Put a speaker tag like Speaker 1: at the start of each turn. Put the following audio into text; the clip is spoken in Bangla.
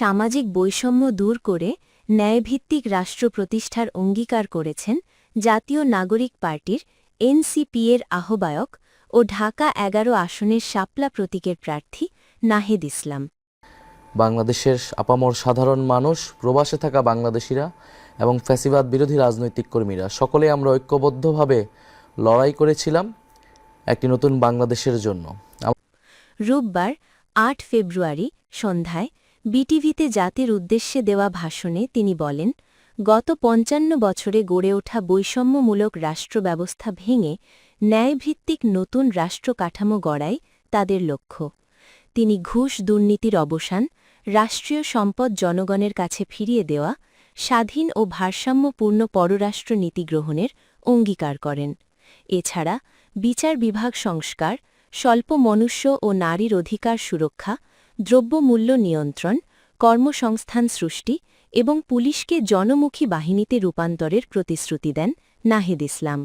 Speaker 1: সামাজিক বৈষম্য দূর করে ন্যায়ভিত্তিক রাষ্ট্র প্রতিষ্ঠার অঙ্গীকার করেছেন জাতীয় নাগরিক পার্টির এনসিপিএর আহ্বায়ক ও ঢাকা এগারো আসনের শাপলা প্রতীকের প্রার্থী নাহেদ ইসলাম।
Speaker 2: বাংলাদেশের আপামর সাধারণ মানুষ প্রবাসে থাকা বাংলাদেশিরা এবং ফ্যাসিবাদ বিরোধী রাজনৈতিক কর্মীরা সকলে আমরা ঐক্যবদ্ধভাবে লড়াই করেছিলাম একটি নতুন বাংলাদেশের জন্য।
Speaker 1: রোববার আট ফেব্রুয়ারি সন্ধ্যায় বিটিভিতে জাতির উদ্দেশ্যে দেওয়া ভাষণে তিনি বলেন, গত পঞ্চান্ন বছরে গড়ে ওঠা বৈষম্যমূলক রাষ্ট্র ব্যবস্থা ভেঙে ন্যায়ভিত্তিক নতুন রাষ্ট্র কাঠামো গড়াই তাদের লক্ষ্য। তিনি ঘুষ দুর্নীতির অবসান, রাষ্ট্রীয় সম্পদ জনগণের কাছে ফিরিয়ে দেওয়া, স্বাধীন ও ভারসাম্যপূর্ণ পররাষ্ট্র নীতি গ্রহণের অঙ্গীকার করেন। এছাড়া বিচার বিভাগ সংস্কার, স্বল্প মনুষ্য ও নারীর অধিকার সুরক্ষা দ্রব্যমূল্য নিয়ন্ত্রণ কর্মসংস্থান সৃষ্টি এবং পুলিশকে জনমুখী বাহিনীতে রূপান্তরের প্রতিশ্রুতি দেন নাহিদ ইসলাম।